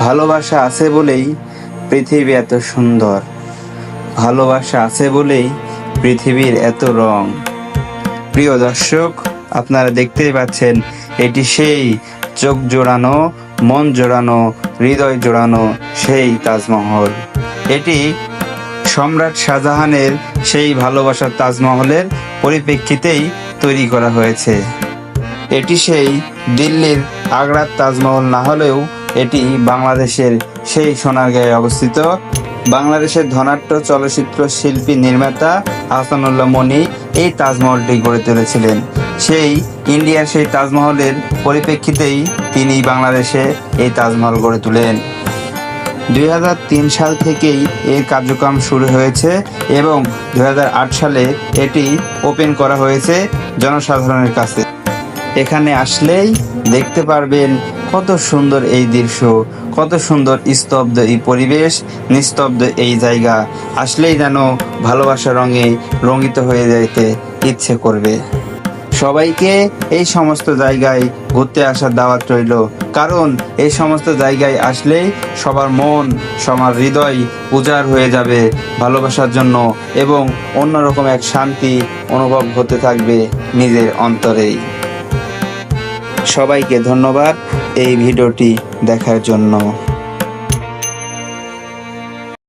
ভালোবাসা আছে বলেই পৃথিবী এত সুন্দর। ভালোবাসা আছে বলেই পৃথিবীর এত রং। প্রিয় দর্শক, আপনারা দেখতেই পাচ্ছেন, এটি সেই চোখ জোড়ানো, মন জোড়ানো, হৃদয় জোড়ানো সেই তাজমহল। এটি সম্রাট শাহজাহানের সেই ভালোবাসার তাজমহলের পরিপ্রেক্ষিতেই তৈরি করা হয়েছে। এটি সেই দিল্লির আগ্রার তাজমহল না হলেও এটি বাংলাদেশের সেই সোনারগাঁয়ে অবস্থিত। বাংলাদেশের ধনাট্য চলচ্চিত্র শিল্পী নির্মাতা হাসানুল্লাহ মনি এই তাজমহলটি গড়ে তুলেছিলেন। সেই ইন্ডিয়ার সেই তাজমহলের পরিপ্রেক্ষিতেই তিনি বাংলাদেশে এই তাজমহল গড়ে তোলেন। দুই সাল থেকেই এর কার্যক্রম শুরু হয়েছে এবং দুই হাজার আট সালে এটি ওপেন করা হয়েছে জনসাধারণের কাছে। এখানে আসলেই দেখতে পারবেন কত সুন্দর এই দৃশ্য, কত সুন্দর স্তব্ধ এই পরিবেশ, নিস্তব্ধ এই জায়গা। আসলেই যেন ভালোবাসা রঙে রঙিত হয়ে যেতে ইচ্ছে করবে। সবাইকে এই সমস্ত জায়গায় ঘুরতে আসার দাওয়াত রইল। কারণ এই সমস্ত জায়গায় আসলেই সবার মন, সবার হৃদয় উজাড় হয়ে যাবে ভালোবাসার জন্য এবং অন্যরকম এক শান্তি অনুভব হতে থাকবে নিজের অন্তরেই। সবাইকে ধন্যবাদ। এই ভিডিওটি দেখার জন্য।